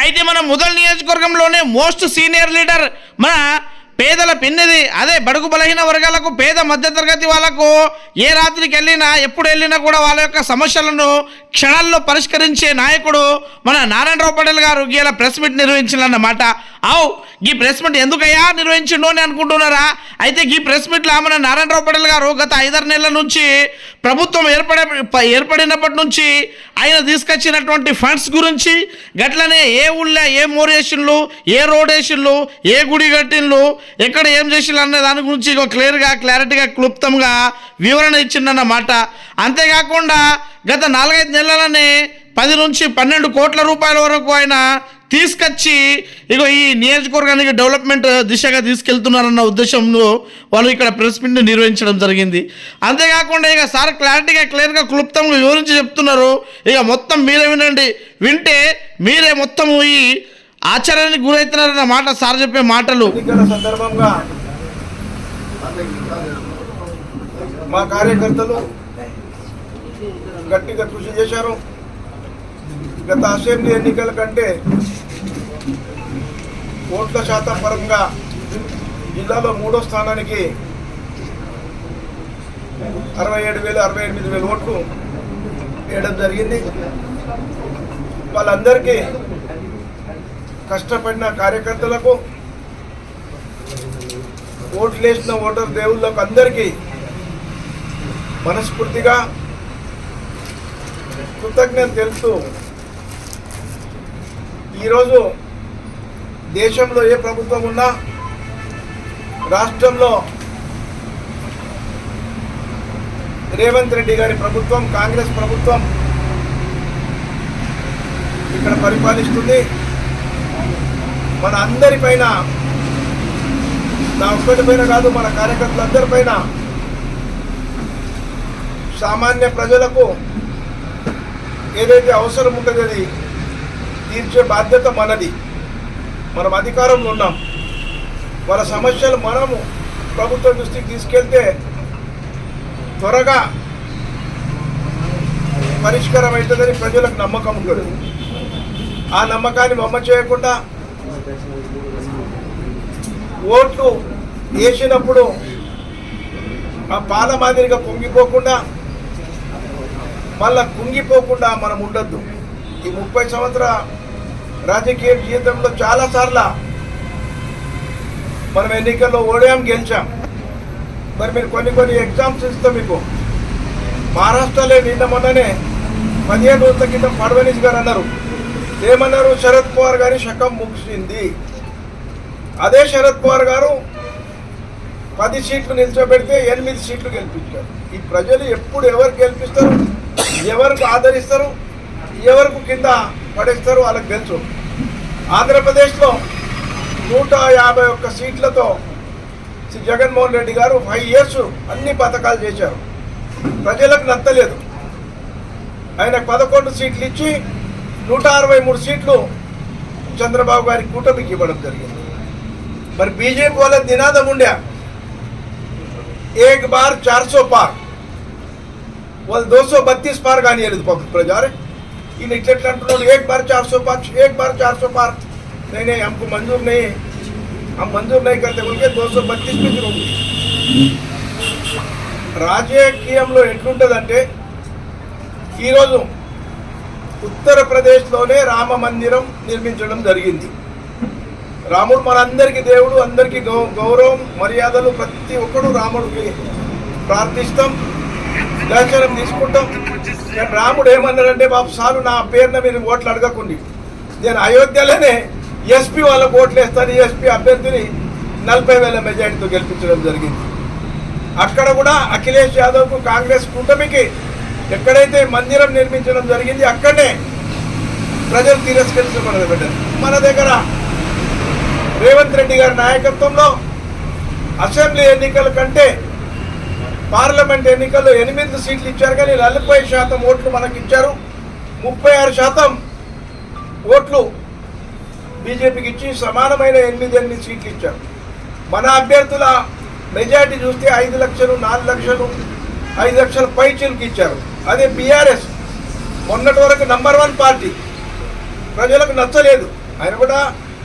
అయితే మన ముదల్ నియోజకవర్గంలోనే మోస్ట్ సీనియర్ లీడర్ మన పేదల పిన్నిది. అదే బడుగు బలహీన వర్గాలకు పేద మధ్యతరగతి వాళ్ళకు ఏ రాత్రికి వెళ్ళినా ఎప్పుడు వెళ్ళినా కూడా వాళ్ళ యొక్క సమస్యలను క్షణాల్లో పరిష్కరించే నాయకుడు మన నారాయణరావు పటేల్ గారు. ఇలా ప్రెస్ మీట్ నిర్వహించాలన్నమాట. అవు ఈ ప్రెస్ మీట్ ఎందుకయ్యా నిర్వహించిండు అని అనుకుంటున్నారా? అయితే ఈ ప్రెస్ మీట్లో మన నారాయణరావు పటేల్ గారు గత ఐదారు నెలల నుంచి ప్రభుత్వం ఏర్పడే ప- ఏర్పడినప్పటి నుంచి ఆయన తీసుకొచ్చినటువంటి ఫండ్స్ గురించి గట్లనే ఏ ఊళ్ళో ఏ మోరేషన్లు ఏ రోడ్ వేసిళ్ళు ఏ గుడి కట్టిండ్లు ఎక్కడ ఏం చేసిళ్ళు అనే దాని గురించి ఇక క్లియర్గా క్లారిటీగా క్లుప్తంగా వివరణ ఇచ్చిండన్నమాట అంతేకాకుండా గత నాలుగైదు నెలలనే పది నుంచి పన్నెండు కోట్ల రూపాయల వరకు ఆయన తీసుకొచ్చి ఇగో ఈ నియోజకవర్గానికి డెవలప్మెంట్ దిశగా తీసుకెళ్తున్నారన్న ఉద్దేశంలో వాళ్ళు ఇక్కడ ప్రెస్ మీట్ నిర్వహించడం జరిగింది. అంతేకాకుండా ఇక సార్ క్లారిటీగా క్లియర్గా క్లుప్తంగా వివరించి చెప్తున్నారు. ఇక మొత్తం మీరే వినండి. వింటే మీరే మొత్తం ఈ ఆశ్చర్యానికి గురవుతున్నారన్న మాట సార్ చెప్పే మాటలు. సందర్భంగా మా కార్యకర్తలు గట్టిగా కృషి చేశారు. గత అసెంబ్లీ ఎన్నికల కంటే ఓట్ల శాతం పరంగా జిల్లాలో మూడో స్థానానికి అరవై ఏడు వేలు అరవై ఎనిమిది వేలు ఓట్లు వేయడం జరిగింది. వాళ్ళందరికీ కష్టపడిన కార్యకర్తలకు ఓట్లు వేసిన ఓటర్ దేవుళ్ళకు అందరికీ మనస్ఫూర్తిగా కృతజ్ఞత తెలుస్తూ ఈరోజు దేశంలో ఏ ప్రభుత్వం ఉన్నా రాష్ట్రంలో రేవంత్ రెడ్డి గారి ప్రభుత్వం కాంగ్రెస్ ప్రభుత్వం ఇక్కడ పరిపాలిస్తుంది. మన అందరిపైన నా ఒక్కటి పైన కాదు మన కార్యకర్తలందరిపైన సామాన్య ప్రజలకు ఏదైతే అవసరం ఉంటుందో అది తీర్చే బాధ్యత మనది. మనం అధికారంలో ఉన్నాం. వాళ్ళ సమస్యలు మనము ప్రభుత్వ దృష్టికి తీసుకెళ్తే త్వరగా పరిష్కారం అవుతుందని ప్రజలకు నమ్మకం ఉంటుంది ఆ నమ్మకాన్ని మమ్మ చేయకుండా ఓట్లు వేసినప్పుడు ఆ పాల మాదిరిగా పొంగిపోకుండా మళ్ళా కుంగిపోకుండా మనం ఉండొద్దు. ఈ ముప్పై సంవత్సర రాజకీయ జీవితంలో చాలాసార్లు మనం ఎన్నికల్లో ఓడాం గెలిచాం. మరి మీరు కొన్ని కొన్ని ఎగ్జామ్స్ ఇస్తాం మీకు. మహారాష్ట్రలో నిన్న మొన్ననే పదిహేను రోజుల క్రితం ఫడ్నవీస్ గారు అన్నారు. ఏమన్నారు? శరద్ పవార్ గారి శకం ముగిసింది. అదే శరద్ పవార్ గారు పది సీట్లు నిల్చోబెడితే ఎనిమిది సీట్లు గెలిపించారు. ఈ ప్రజలు ఎప్పుడు ఎవరు గెలిపిస్తారు? ఎవరికి ఆదరిస్తారు? ఎవరికి కింద పడేస్తారు? వాళ్ళకి తెలుసు. ఆంధ్రప్రదేశ్లో నూట యాభై ఒక్క సీట్లతో శ్రీ జగన్మోహన్ రెడ్డి గారు ఫైవ్ ఇయర్స్ అన్ని పథకాలు చేశారు. ప్రజలకు నచ్చలేదు. ఆయన పదకొండు సీట్లు ఇచ్చి నూట అరవై మూడు సీట్లు చంద్రబాబు గారి కూటమికి ఇవ్వడం జరిగింది మరి బీజేపీ వాళ్ళ నినాదం ఉండే ఏక్ బార్ చార్ సో పార్ వాళ్ళు దో సో బత్తీస్ పార్ కానియలేదు పాపం ప్రజా అరే ఈయన ఇట్లా ఎట్లా అంటున్నాడు ఏక్ బార్ చార్ సో పార్ ఏక్ బార్ చార్ సో పార్ నేనే हमको मंजूर नहीं हम मंजूर नहीं करते बोल के दो सौ बत्तीस पे తిరుగుతుంది రాజకీయంలో ఎట్లుంటుందంటే ఈరోజు ఉత్తరప్రదేశ్లోనే రామ మందిరం నిర్మించడం జరిగింది. రాముడు మనందరికీ దేవుడు అందరికీ గౌ గౌరవం మర్యాదలు ప్రతి ఒక్కడు రాముడికి ప్రార్థిస్తాం దర్శనం తీసుకుంటాం. నేను రాముడు ఏమన్నాడంటే బాబు సారు నా పేరున మీరు ఓట్లు అడగకుండి. నేను అయోధ్యలోనే ఎస్పీ వాళ్ళకు ఓట్లు వేస్తాను. ఎస్పీ అభ్యర్థిని నలభై వేల మెజార్టీతో గెలిపించడం జరిగింది. అక్కడ కూడా అఖిలేష్ యాదవ్కు కాంగ్రెస్ కూటమికి ఎక్కడైతే మందిరం నిర్మించడం జరిగింది అక్కడనే ప్రజలు తిరస్కరించబడదు బిడ్డలు మన దగ్గర రేవంత్ రెడ్డి గారి నాయకత్వంలో అసెంబ్లీ ఎన్నికల కంటే పార్లమెంట్ ఎన్నికల్లో ఎనిమిది సీట్లు ఇచ్చారు కానీ నలభై శాతం ఓట్లు మనకి ఇచ్చారు ముప్పై ఆరు శాతం ఓట్లు బీజేపీకి ఇచ్చి సమానమైన ఎనిమిది ఎనిమిది సీట్లు ఇచ్చారు. మన అభ్యర్థుల మెజారిటీ చూస్తే ఐదు లక్షలు నాలుగు లక్షలు ఐదు లక్షల పై చిలుకు ఇచ్చారు అదే బీఆర్ఎస్ మొన్నటి వరకు నంబర్ వన్ పార్టీ ప్రజలకు నచ్చలేదు. ఆయన కూడా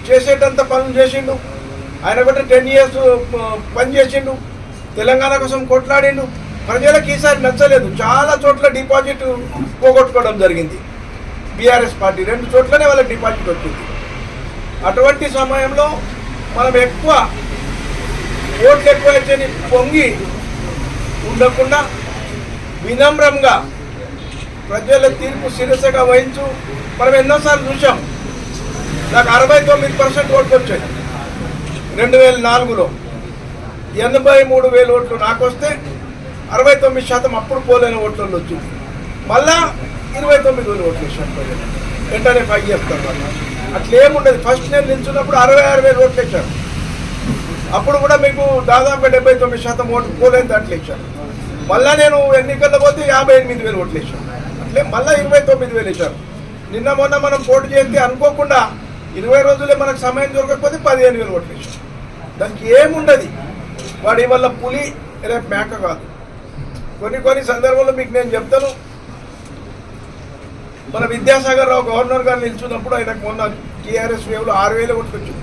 చేసేటంత పనులు చేసిండు. ఆయన కూడా టెన్ ఇయర్స్ పని చేసిండు. తెలంగాణ కోసం కొట్లాడిండు. ప్రజలకు ఈసారి నచ్చలేదు. చాలా చోట్ల డిపాజిట్ పోగొట్టుకోవడం జరిగింది. బీఆర్ఎస్ పార్టీ రెండు చోట్లనే వాళ్ళకి డిపాజిట్ వచ్చింది. అటువంటి సమయంలో మనం ఎక్కువ ఓట్లు ఎక్కువ వచ్చని పొంగి ఉండకుండా వినమ్రంగా ప్రజల తీర్పు శిరసగా వహించు. మనం ఎన్నోసార్లు చూసాం నాకు అరవై తొమ్మిది పర్సెంట్ ఓట్లు వచ్చాయి. రెండు వేల నాలుగులో. ఎనభై మూడు వేల ఓట్లు నాకు వస్తే అరవై తొమ్మిది శాతం అప్పుడు పోలేని ఓట్లలో వచ్చింది మళ్ళా ఇరవై తొమ్మిది వేలు ఓట్లు వేసాను ప్రజలు వెంటనే ఫైవ్ ఇయర్స్ తర్వాత. అట్లేముండదు ఫస్ట్ నేను నిల్చున్నప్పుడు అరవై ఆరు వేలు ఓట్లు వేశారు అప్పుడు కూడా మీకు దాదాపుగా డెబ్బై తొమ్మిది శాతం ఓట్లు పోలేని దాంట్లో ఇచ్చారు. మళ్ళా నేను ఎన్నికల్లో పోతే యాభై ఎనిమిది వేలు ఓట్లు వేసాను అట్లే మళ్ళా ఇరవై తొమ్మిది వేలు వేశారు. నిన్న మొన్న మనం పోటీ చేస్తే అనుకోకుండా ఇరవై రోజులే మనకు సమయం దొరకకపోతే పదిహేను వేలు ఓట్లు వేసాం దానికి ఏముండదు? వాడి వల్ల పులి రేపు మేక కాదు. కొన్ని కొన్ని సందర్భాల్లో మీకు నేను చెప్తాను. మన విద్యాసాగర్ రావు గవర్నర్ గారు నిల్చున్నప్పుడు ఆయనకు మొన్న టీఆర్ఎస్ వేవ్లో ఆరు వేలు ఓట్లు వచ్చింది.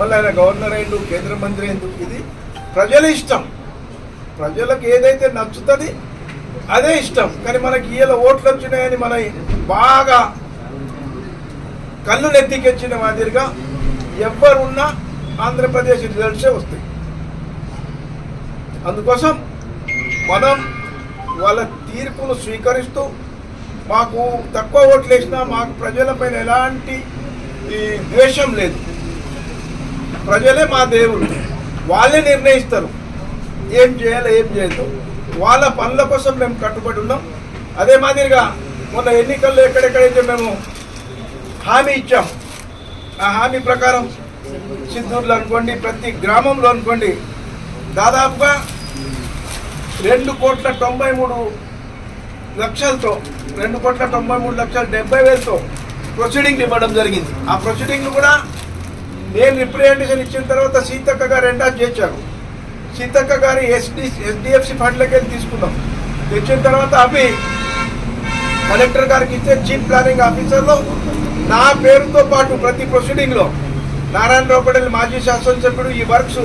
మళ్ళీ ఆయన గవర్నర్ అయిండు కేంద్ర మంత్రి అయిండు ఇది ప్రజల ఇష్టం. ప్రజలకు ఏదైతే నచ్చుతుంది అదే ఇష్టం. కానీ మనకి ఈయన ఓట్లు వచ్చినాయని మన బాగా కళ్ళు నెత్తికెచ్చిన మాదిరిగా ఎవరున్నా ఆంధ్రప్రదేశ్ రిజల్ట్సే వస్తాయి. అందుకోసం మనం వాళ్ళ తీర్పును స్వీకరిస్తూ మాకు తక్కువ ఓట్లు వేసినా మాకు ప్రజలపైన ఎలాంటి ద్వేషం లేదు. ప్రజలే మా దేవుడు వాళ్ళే నిర్ణయిస్తారు. ఏం చేయాలో ఏం చేయదు. వాళ్ళ పనుల కోసం మేము కట్టుబడి ఉన్నాం. అదే మాదిరిగా మొన్న ఎన్నికల్లో ఎక్కడెక్కడైతే మేము హామీ ఇచ్చాం ఆ హామీ ప్రకారం సిద్ధూరులో అనుకోండి ప్రతి గ్రామంలో అనుకోండి దాదాపుగా రెండు కోట్ల తొంభై మూడు లక్షలతో రెండు కోట్ల తొంభై మూడు లక్షల డెబ్బై వేలతో ప్రొసీడింగ్ ఇవ్వడం జరిగింది. ఆ ప్రొసీడింగ్లు కూడా నేను రిప్రజెంటేషన్ ఇచ్చిన తర్వాత సీతక్క గారు ఎండా చేశారు సీతక్క గారి ఎస్డి ఎస్డిఎఫ్సి ఫండ్లకి వెళ్ళి తీసుకున్నాం. తెచ్చిన తర్వాత అవి కలెక్టర్ గారికి ఇచ్చే చీఫ్ ప్లానింగ్ ఆఫీసర్లో నా పేరుతో పాటు ప్రతి ప్రొసీడింగ్లో నారాయణరావు పటేల్ మాజీ శాసనసభ్యుడు ఈ వర్క్స్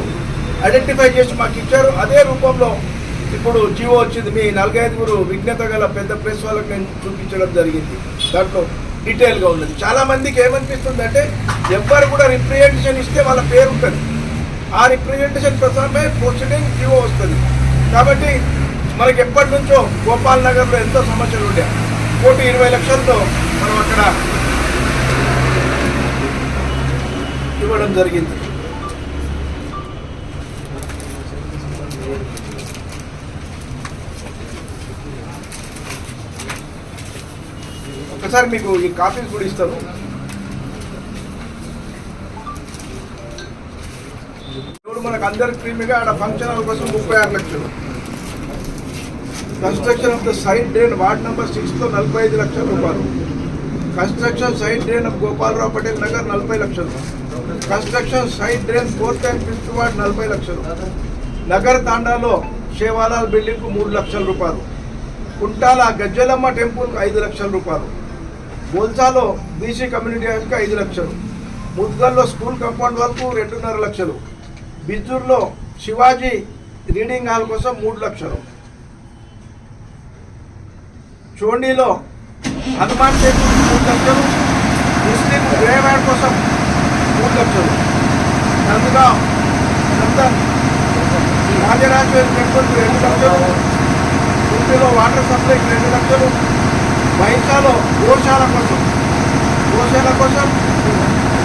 ఐడెంటిఫై చేసి మాకు ఇచ్చారు. అదే రూపంలో ఇప్పుడు జీవో వచ్చింది. మీ నలుగైదుగురు విజ్ఞత గల పెద్ద ప్రెస్ వాళ్ళకి నేను చూపించడం జరిగింది. దాంట్లో డీటెయిల్గా ఉన్నది. చాలామందికి ఏమనిపిస్తుంది అంటే ఎవ్వరు కూడా రిప్రజెంటేషన్ ఇస్తే వాళ్ళ పేరు ఉంటుంది. ఆ రిప్రజెంటేషన్ ప్రకారమే ప్రొసీడింగ్ జీవో వస్తుంది. కాబట్టి మనకి ఎప్పటి నుంచో గోపాల్ నగర్లో ఎంతో సమస్యలు ఉండే. కోటి ఇరవై లక్షలతో మనం అక్కడ ఇవ్వడం జరిగింది. ఒకసారి మీకు ఈ కాపీస్ కూడా ఇస్తాను. ఇప్పుడు మనకు అందరికి ప్రీమిగా ఆడ ఫంక్షన్ హాల్ కోసం ముప్పై ఆరు లక్షలు. Construction of the side drain ward number సిక్స్లో నలభై ఐదు లక్షల రూపాయలు. Construction side drain of Gopalarao Patel Nagar నలభై లక్షలు. Construction side drain fourth and fifth ward నలభై లక్షలు. నగర్ తాండాలో శేవాలాల్ బిల్డింగ్కు మూడు లక్షల రూపాయలు. కుంటాల గజ్జలమ్మ టెంపుల్కి ఐదు లక్షల రూపాయలు. బోల్సాలో బీసీ కమ్యూనిటీ హాల్కి ఐదు లక్షలు. ముద్గల్లో స్కూల్ కాంపౌండ్ వరకు రెండున్నర లక్షలు. బిజూర్లో శివాజీ రీడింగ్ హాల్ కోసం మూడు లక్షలు. చోండీలో హనుమాన్ టెంపుల్ మూడు లక్షలు ముస్లిం గ్రేవ్యాడ్ కోసం మూడు లక్షలు. నందుగా నందన్ రాజరాజేశ్వరి టెంపుల్ రెండు లక్షలు గుంటూరులో వాటర్ సప్లైకి రెండు లక్షలు బైసాలో గోశాల కోసం గోశాల కోసం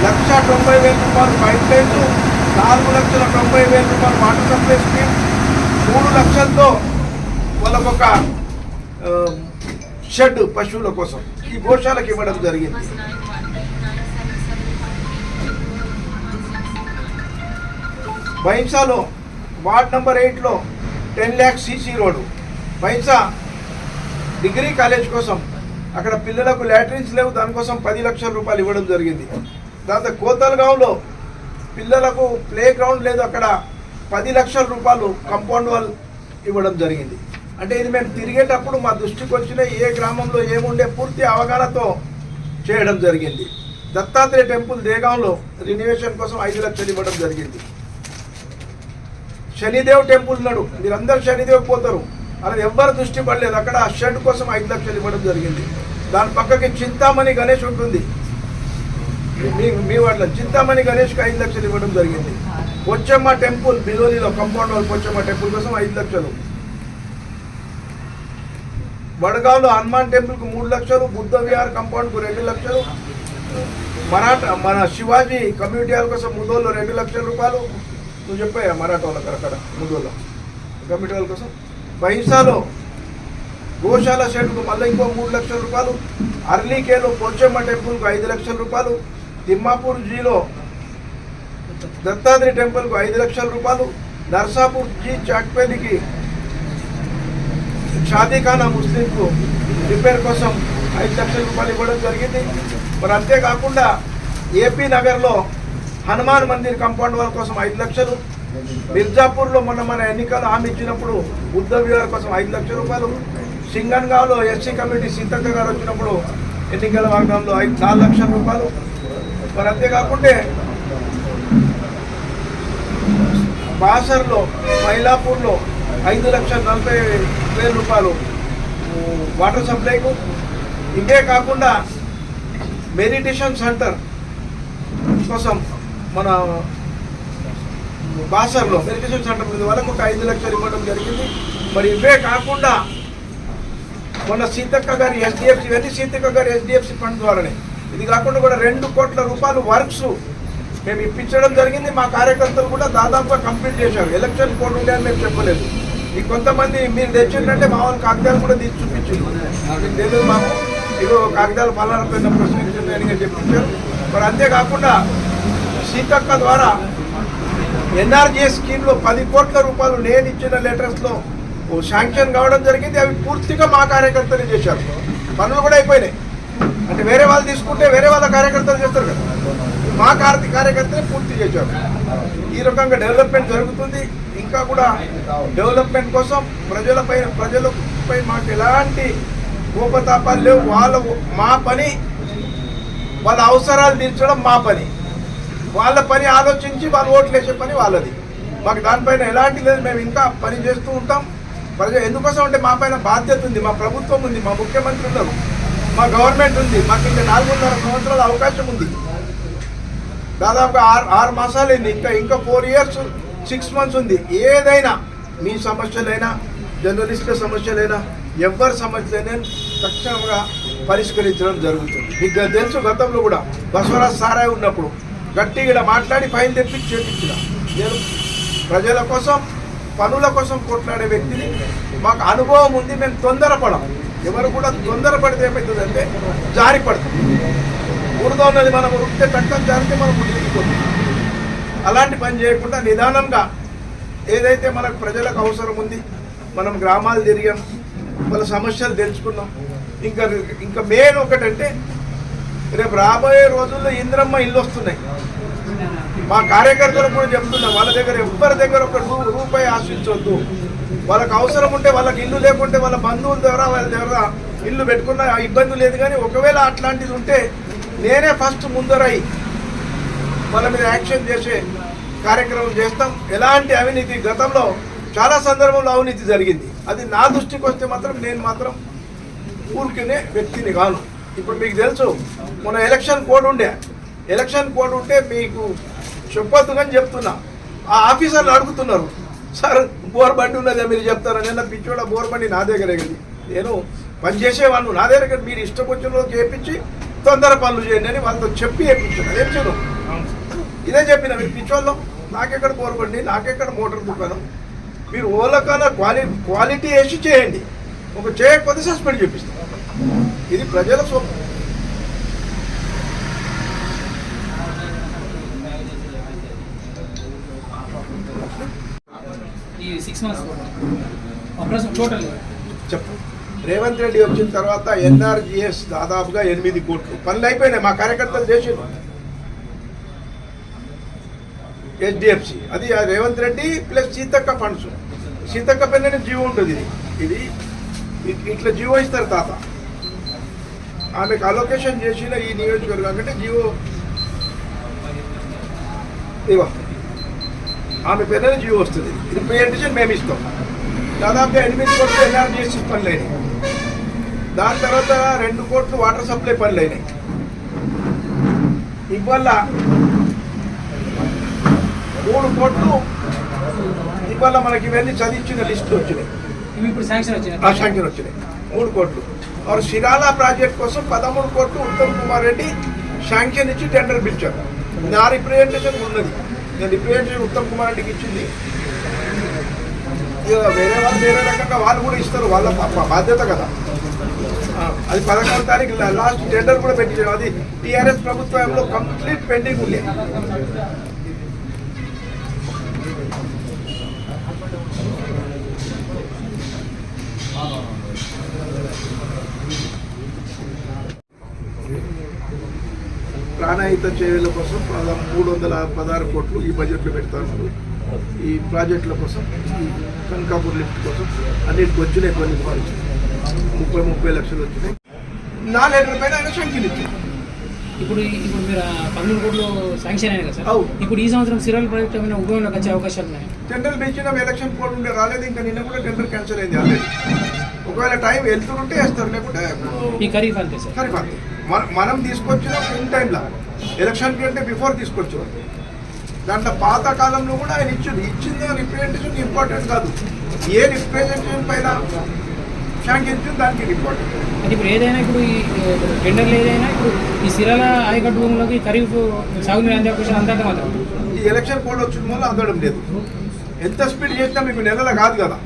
లక్ష తొంభై వేల రూపాయలు పైప్ లైన్స్ నాలుగు లక్షల తొంభై వేల రూపాయలు వాటర్ సప్లై స్కీమ్. మూడు లక్షలతో వాళ్ళకు ఒక షెడ్ పశువుల కోసం. ఈ గోశాలకు ఇవ్వడం జరిగింది. బైంసాలో వార్డ్ నెంబర్ ఎయిట్లో ten lakhs CC road. Bhainsa degree college కోసం అక్కడ పిల్లలకు లాట్రిన్స్ లేవు దానికోసం పది లక్షల రూపాయలు ఇవ్వడం జరిగింది. తర్వాత కోతల్గావ్లో పిల్లలకు ప్లే గ్రౌండ్ లేదు అక్కడ. పది లక్షల రూపాయలు కంపౌండ్ వాల్ ఇవ్వడం జరిగింది. అంటే ఇది మేము తిరిగేటప్పుడు మా దృష్టికి వచ్చిన ఏ గ్రామంలో ఏముండే పూర్తి అవగాహనతో చేయడం జరిగింది. దత్తాత్రేయ టెంపుల్ దేగాంలో రినివేషన్ కోసం ఐదు లక్షలు ఇవ్వడం జరిగింది. శనిదేవ్ టెంపుల్ ఉన్నాడు. మీరందరూ శనిదేవ్ పోతారు. అలా ఎవ్వరు దృష్టి పడలేదు. అక్కడ ఆ షెడ్ కోసం ఐదు లక్షలు ఇవ్వడం జరిగింది. దాని పక్కకి చింతామణి గణేష్ ఉంటుంది. మీ మీ వాళ్ళ చింతామణి గణేష్కి ఐదు లక్షలు ఇవ్వడం జరిగింది. పొచ్చమ్మ టెంపుల్ బిలోనిలో కంపౌండ్ వాళ్ళు పొచ్చమ్మ టెంపుల్ కోసం ఐదు లక్షలు. వడగావ్లో హనుమాన్ టెంపుల్కు మూడు లక్షలు బుద్ధ విహార్ కంపౌండ్కు రెండు లక్షలు మరాఠా మన శివాజీ కమ్యూనిటీ హాల్ కోసం ముదోల్లో రెండు లక్షల రూపాయలు. నువ్వు చెప్పాయా మరాఠా వాళ్ళకి అక్కడ ముదోల్లో? కమ్యూనిటీ హాల్ కోసం. బహింసాలో గోశాల షెడ్కు మళ్ళీ ఇంకో మూడు లక్షల రూపాయలు అర్లీకేలో పోచమ్మ టెంపుల్కు ఐదు లక్షల రూపాయలు తిమ్మాపూర్ జీలో దత్తాత్రి టెంపుల్కు ఐదు లక్షల రూపాయలు నర్సాపూర్ జీ చాక్పల్లికి షాదీఖానా ముస్లింకు రిపేర్ కోసం ఐదు లక్షల రూపాయలు ఇవ్వడం జరిగింది. మరి అంతేకాకుండా ఏపీ నగర్లో హనుమాన్ మందిర్ కంపౌండ్ వాళ్ళ కోసం ఐదు లక్షలు మిర్జాపూర్లో మొన్న మన ఎన్నికలు హామీ ఇచ్చినప్పుడు బుద్ధ కోసం ఐదు లక్షల రూపాయలు సింగన్గావ్లో ఎస్సీ కమిటీ సీతక్క గారు వచ్చినప్పుడు ఎన్నికల వాగ్దానంలో ఐదు నాలుగు లక్షల రూపాయలు మరి అంతేకాకుండా బాసర్లో మైలాపూర్లో ఐదు లక్షల నలభై వేల రూపాయలు వాటర్ సప్లైకు. ఇవే కాకుండా మెడిటేషన్ సెంటర్ కోసం మన బాసర్లో మెడిటేషన్ సెంటర్ మీద వాళ్ళకు ఒక ఐదు లక్షలు ఇవ్వడం జరిగింది. మరి ఇవే కాకుండా మొన్న సీతక్క గారి ఎస్డిఎఫ్సి ఇవన్నీ సీతక్క గారి ఎస్డిఎఫ్సి ఫండ్ ద్వారానే ఇది కాకుండా కూడా రెండు కోట్ల రూపాయలు వర్క్స్ మేము ఇప్పించడం జరిగింది. మా కార్యకర్తలు కూడా దాదాపుగా కంప్లీట్ చేశారు. ఎలక్షన్ కోడ్ ఉండే అని మేము చెప్పలేదు. ఈ కొంతమంది మీరు తెచ్చిందంటే మా వాళ్ళు కాగితాలు కూడా తీసి చూపించారు మీకు తెలియదు మాకు. ఇగో కాగితాలు పలానా పెద్ద అని చెప్పించారు. మరి అంతేకాకుండా సీతక్క ద్వారా ఎన్ఆర్జీఎస్ స్కీమ్లో పది కోట్ల రూపాయలు నేను ఇచ్చిన లెటర్స్లో ఓ శాంక్షన్ కావడం జరిగింది. అవి పూర్తిగా మా కార్యకర్తలు చేశారు. పనులు కూడా అయిపోయినాయి. అంటే వేరే వాళ్ళు తీసుకుంటే వేరే వాళ్ళ కార్యకర్తలు చేస్తారు కదా. మా కార్తి కార్యకర్తలే పూర్తి చేశారు ఈ రకంగా డెవలప్మెంట్ జరుగుతుంది. ఇంకా కూడా డెవలప్మెంట్ కోసం ప్రజలపై ప్రజలపై మాకు ఎలాంటి కోపతాపాలు లేవు. వాళ్ళ మా పని వాళ్ళ అవసరాలు తీర్చడం మా పని. వాళ్ళ పని ఆలోచించి వాళ్ళు ఓట్లు వేసే పని వాళ్ళది. మాకు దానిపైన ఎలాంటి లేదు. మేము ఇంకా పని చేస్తూ ఉంటాం. ప్రజ ఎందుకోసం అంటే మా పైన బాధ్యత ఉంది. మా ప్రభుత్వం ఉంది. మా ముఖ్యమంత్రి ఉన్నారు. మా గవర్నమెంట్ ఉంది. మాకు ఇంకా నాలుగున్నర సంవత్సరాల అవకాశం ఉంది. దాదాపుగా ఆరు ఆరు మాసాలు అయింది. ఇంకా ఇంకా ఫోర్ ఇయర్స్ సిక్స్ మంత్స్ ఉంది. ఏదైనా మీ సమస్యలైనా జర్నలిస్టుల సమస్యలైనా ఎవరి సమస్యలైనా తక్షణంగా పరిష్కరించడం జరుగుతుంది. మీకు తెలుసు గతంలో కూడా బసవరాజ్ సారాయ్ ఉన్నప్పుడు గట్టిగా మాట్లాడి ఫైల్ తెప్పించి చేపించిన. నేను ప్రజల కోసం పనుల కోసం కొట్లాడే వ్యక్తిని. మాకు అనుభవం ఉంది మేము తొందరపడం ఎవరు కూడా తొందరపడితే ఏమవుతుందంటే జారి పడుతుంది బురద ఉన్నది మనం ఉంటే కట్టం జారితే మనం మునిగిపోతుంది అలాంటి పని చేయకుండా నిదానంగా ఏదైతే మనకు ప్రజలకు అవసరం ఉంది మనం గ్రామాలు తిరిగాం వాళ్ళ సమస్యలు తెలుసుకున్నాం. ఇంకా ఇంకా మెయిన్ ఒకటంటే రేపు రాబోయే రోజుల్లో ఇంద్రమ్మ ఇల్లు వస్తున్నాయి. మా కార్యకర్తలు కూడా చెప్తున్నాం వాళ్ళ దగ్గర ఎవ్వరి దగ్గర ఒక రూపాయి ఆశించవద్దు వాళ్ళకి అవసరం ఉంటే వాళ్ళకి ఇల్లు లేకుంటే వాళ్ళ బంధువుల ద్వారా వాళ్ళ దగ్గర ఇల్లు పెట్టుకున్న ఇబ్బంది లేదు కానీ ఒకవేళ అట్లాంటిది ఉంటే నేనే ఫస్ట్ ముందరై వాళ్ళ మీద యాక్షన్ చేసే కార్యక్రమం చేస్తాం. ఎలాంటి అవినీతి గతంలో చాలా సందర్భంలో అవినీతి జరిగింది. అది నా దృష్టికి వస్తే మాత్రం నేను మాత్రం ఊరికనే వ్యక్తిని కాను. ఇప్పుడు మీకు తెలుసు మన ఎలక్షన్ కోడ్ ఉండే. ఎలక్షన్ కోడ్ ఉంటే మీకు చెప్పొద్దు కానీ చెప్తున్నా. ఆ ఆఫీసర్లు అడుగుతున్నారు సార్ బోర్ బండి ఉన్నదే మీరు చెప్తారా నిన్న పిచ్చోడ బోర్ బండి నా దగ్గరే కదా. నేను పని చేసేవాళ్ళు నా దగ్గర మీరు ఇష్టం వచ్చిన రోజు చేయించి తొందర పనులు చేయండి అని వాళ్ళతో చెప్పి చేయించాను ఏం చేయను? ఇదే చెప్పిన మీరు పిచ్చోళ్ళం. నాకెక్కడ బోర్ బండి? నాకెక్కడ మోటార్ దుకాణం? మీరు ఓలకన క్వాలి క్వాలిటీ వేసి చేయండి. ఒక చేయకపోతే సస్పెండ్ చేపిస్తాం ఇది ప్రజల సొమ్ము ఈ సిక్స్ మంత్స్ ఆపరేషన్ టోటల్ చెప్పు. రేవంత్ రెడ్డి వచ్చిన తర్వాత ఎన్ఆర్జిఎస్ దాదాపుగా ఎనిమిది కోట్లు. పనులు అయిపోయినాయి. మా కార్యకర్తలు చేసిండ్రు. హెచ్డిఎఫ్సి అది రేవంత్ రెడ్డి ప్లస్ సీతక్క ఫండ్స్. సీతక్క పైన జీవో ఉంటుంది ఇది. ఇది ఇట్లా జీవో ఇస్తారు తాత. ఆమెకు అలొకేషన్ చేసిన ఈ నియోజకవర్గం అంటే జియో ఇవా ఆమె పేరున జియో వస్తుంది. ఇది ప్రియంటేషన్ మేము ఇస్తాం. దాదాపుగా ఎనిమిది కోట్లు ఎన్ఆర్జీఎస్సీ పనులు అయినాయి దాని తర్వాత రెండు కోట్లు వాటర్ సప్లై పనులు అయినాయి ఇవాళ మూడు కోట్లు ఇవాళ మనకి ఇవన్నీ చదివించిన లిస్టులు వచ్చినాయి. ఇవి ఇప్పుడు శాంక్షన్ ఆ వచ్చినాయి. మూడు కోట్లు. వారు శిరాల ప్రాజెక్ట్ కోసం పదమూడు కోట్లు ఉత్తమ్ కుమార్ రెడ్డి శాంక్షన్ ఇచ్చి టెండర్ పిలిచారు. నా రిప్రజెంటేషన్ ఉన్నది. నేను రిప్రజెంటేషన్ ఉత్తమ్ కుమార్ రెడ్డికి ఇచ్చింది. ఇక వేరే వాళ్ళు వేరే రకంగా వాళ్ళు కూడా ఇస్తారు వాళ్ళ బాధ్యత కదా. అది పదకొండు తారీఖు లాస్ట్ టెండర్ కూడా పెట్టించారు. అది టీఆర్ఎస్ ప్రభుత్వంలో కంప్లీట్ పెండింగ్ ఉండే. ప్రాణాయిత చర్యల కోసం ప్రధాన మూడు వందల పదహారు కోట్లు ఈ బడ్జెట్లో పెడతారు ఈ ప్రాజెక్టుల కోసం ఈ కనకాపూర్ లిఫ్ట్ కోసం అన్నిటికి వచ్చినాయి కొన్ని ఫండ్స్ ముప్పై ముప్పై లక్షలు వచ్చినాయి. నాలుగు పైన ఆయన సంఖ్యలు ఇచ్చింది ఇప్పుడు ఇప్పుడు మీరు పన్నెండు కోట్లు శాంక్షన్ అయినాయి కదా సార్. ఇప్పుడు ఈ సంవత్సరం సిరల్ ప్రాజెక్ట్ ఏమైనా ఉపయోగంలోకి వచ్చే అవకాశాలు ఉన్నాయి? టెండర్ పెంచిన ఎలక్షన్ కోడ్ ఉండే రాలేదు ఇంకా నిన్న కూడా టెండర్ క్యాన్సిల్ అయింది ఆల్రెడీ. ఒకవేళ టైం వెళ్తుంటే వేస్తారు లేకుంటే ఈ ఖరీఫ్ అంతే సార్. సరిపోతుంది మన మనం తీసుకొచ్చిన ఇన్ టైంలో ఎలక్షన్ కంటే బిఫోర్ తీసుకొచ్చాం. దాంట్లో పాత కాలంలో కూడా ఆయన ఇచ్చింది ఇచ్చింది రిప్రజెంటేషన్ ఇంపార్టెంట్ కాదు. ఏ రిప్రజెంటేషన్ పైన శాంక్షన్ ఇచ్చింది దానికి ఇంపార్టెంట్ అది ఇప్పుడు ఏదైనా ఇప్పుడు ఈ టెండర్లు ఏదైనా ఇప్పుడు ఈ సిరాల ఆయకట్టు భూములకి ఖరీఫ్ సాగునీరు అందే అవకాశం అంతంత మాత్రం ఈ ఎలక్షన్ కోడ్ వచ్చిన వల్ల అందడం లేదు. ఎంత స్పీడ్ చేసినా మీకు నెలల కాదు కదా.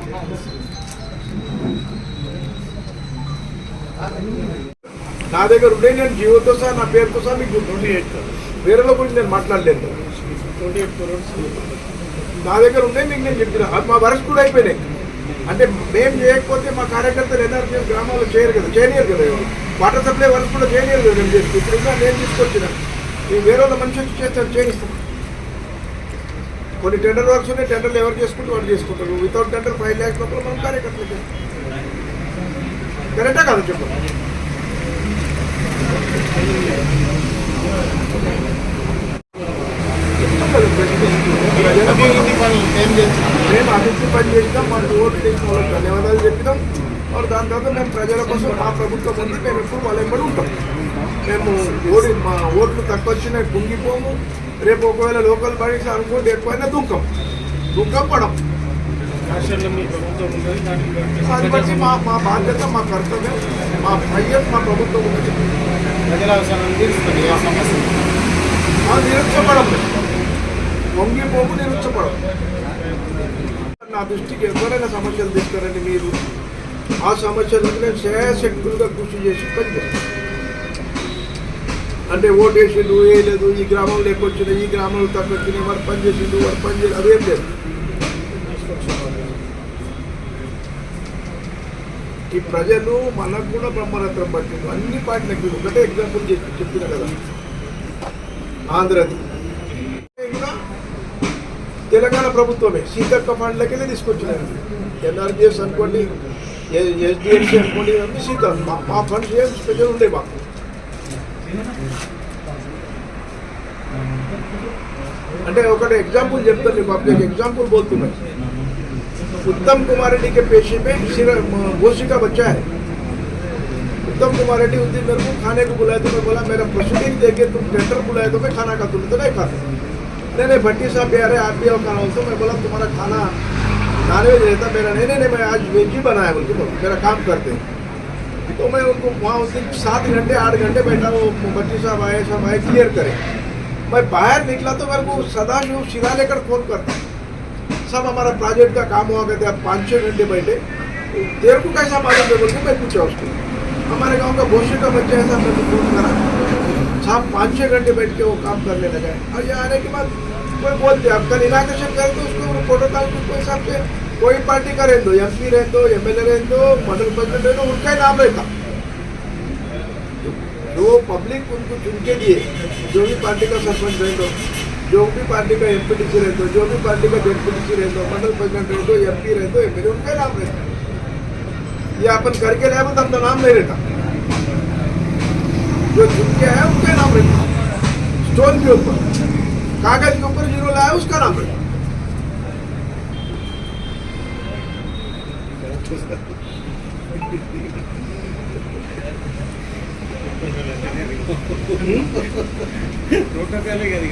నా దగ్గర ఉండే నేను జీవోతో సహా నా పేరుతో సహా మీకు ట్వంటీ ఎయిట్ వేరే గురించి నేను మాట్లాడలేదు ట్వంటీ ఎయిట్ నా దగ్గర ఉండే మీకు నేను చెప్పిన అది మా వరస్ కూడా అయిపోయినాయి. అంటే మేము చేయకపోతే మా కార్యకర్తలు ఎన్ఆర్పీ గ్రామాల్లో చేయరు కదా చేయలేరు కదా ఎవరు. వాటర్ సప్లై వరకు కూడా చేయలేరు కదా మేము చేసి. ఇప్పుడు నేను తీసుకొచ్చిన. ఈ వేరే వాళ్ళ మనిషి వచ్చి చేయిస్తాం. కొన్ని టెండర్ వర్క్స్ ఉన్నాయి టెండర్లు ఎవరు చేసుకుంటే వాళ్ళు చేసుకుంటారు. వితౌట్ టెండర్ ఫైవ్ ల్యాక్స్ లోపల మనం కార్యకర్తలు చేస్తాం. కరెక్టా కాదు చెప్పండి? మేము అభివృద్ధి పని చేసినాం మాకు ఓట్లు చేసిన వాళ్ళకి ధన్యవాదాలు చెప్పినాం మరి దాని తర్వాత మేము ప్రజల కోసం మా ప్రభుత్వం ఉంది మేము ఎప్పుడు వాళ్ళ ఎంబడి ఉంటాం మేము ఓడి మా ఓట్లు తక్కువ వచ్చినాయి కుంగిపోము రేపు ఒకవేళ లోకల్ బాడీస్ అనుకుంటే ఎక్కువైనా దుఃఖం దుఃఖం పడం దాన్ని బట్టి మా మా బాధ్యత మా కర్తవ్యం మా భయం మా ప్రభుత్వం ఉంది ప్రజల అవసరాలను తీరుస్తుంది ఏ నిరుత్సపడం నా దృష్టికి ఎవరైనా సమస్యలు తీసుకురండి మీరు ఆ సమస్యలకు నేను శ్రేయశక్తులుగా కృషి చేసి పనిచేస్తాను. అంటే ఓటేసిండు వేయలేదు ఈ గ్రామంలో ఎక్కువ వచ్చినాయి ఈ గ్రామంలో తక్కువ వచ్చినాయి వాడు పని చేసిండు వాడు పని చేయలేదు అదేం లేదు. ఈ ప్రజలు మనకు కూడా బ్రహ్మరత్నం పట్టింది అన్ని పార్టీలకి ఒకటే ఎగ్జాంపుల్ చెప్పి చెప్పిన కదా. ఆంధ్రది. తెలంగాణ ప్రభుత్వమే. సీతక్క ఫండ్లకెళ్ళి తీసుకొచ్చిన ఎన్ఆర్జిఎస్ అనుకోండి ఎస్డిఎఫ్సి అనుకోండి ఇవన్నీ సీత మా ఫండ్స్ ఏం స్పెషల్ ఉండే మాకు. అంటే ఒకటి ఎగ్జాంపుల్ చెప్తాను పబ్లిక్ ఎగ్జాంపుల్ పోతున్నాయి उत्तम कुमार रेड्डी के पेशे में गोशी का बच्चा है। उत्तम कुमार रेड्डी उस दिन मेरे को खाने को बुलाया तो मैं बोला, मेरा प्रोसीडिंग देख के तुम टेंडर बुलाए तो मैं खाना खाता तो नहीं खाता नहीं नहीं, भट्टी साहब रहे आप भी आओ खाना। तो मैं बोला, तुम्हारा खाना नॉनवेज रहता मेरा। नहीं नहीं नहीं, मैं आज वेज ही बनाया बोल के मेरा काम करते हैं। तो मैं उनको, वहाँ उस दिन सात घंटे, आठ घंटे बैठा, वो भट्टी साहब आए, सब आए क्लियर करें। मैं बाहर निकला तो मेरे को सदाशिव सिरा लेकर फ़ोन करता। सब हमारा प्रोजेक्ट का काम हुआ करते आप पाँच छः घंटे बैठे। देर को कैसा मालूम है बोल के मैं पूछा उसको। हमारे गाँव का भोषी का बच्चा ऐसा मैंने फ़ोन करा। साहब, पाँच छः घंटे बैठ के वो काम करने लगा है। और ये आने के बाद कोई बोलते अब कल इनाग्रेशन करे तो उसको प्रोटोकॉल के हिसाब से कोई पार्टी का रहने दो एम पी रहने दो एम एल ए रहने दो मंडल प्रेसिडेंट रहने दो, उनका ही नाम रहता। जो पब्लिक उनको चुन के दिए जो भी पार्टी का सरपंच रह दो। जो भी पार्टी का एम रहता है, जो भी पार्टी का जेडपीटीसी रहता है, मंडल प्रेसिडेंट रहता है एमपी रहता है एमएलए उनका नाम रहता है। ये अपन करके रहे तो अपना नाम नहीं रहता। जो चुन के आया उनका नाम रहता स्टोन के ऊपर, कागज़ के ऊपर ज़ीरो लाया, उसका नाम रहता Thank you. ప్రోటోకాలే కదా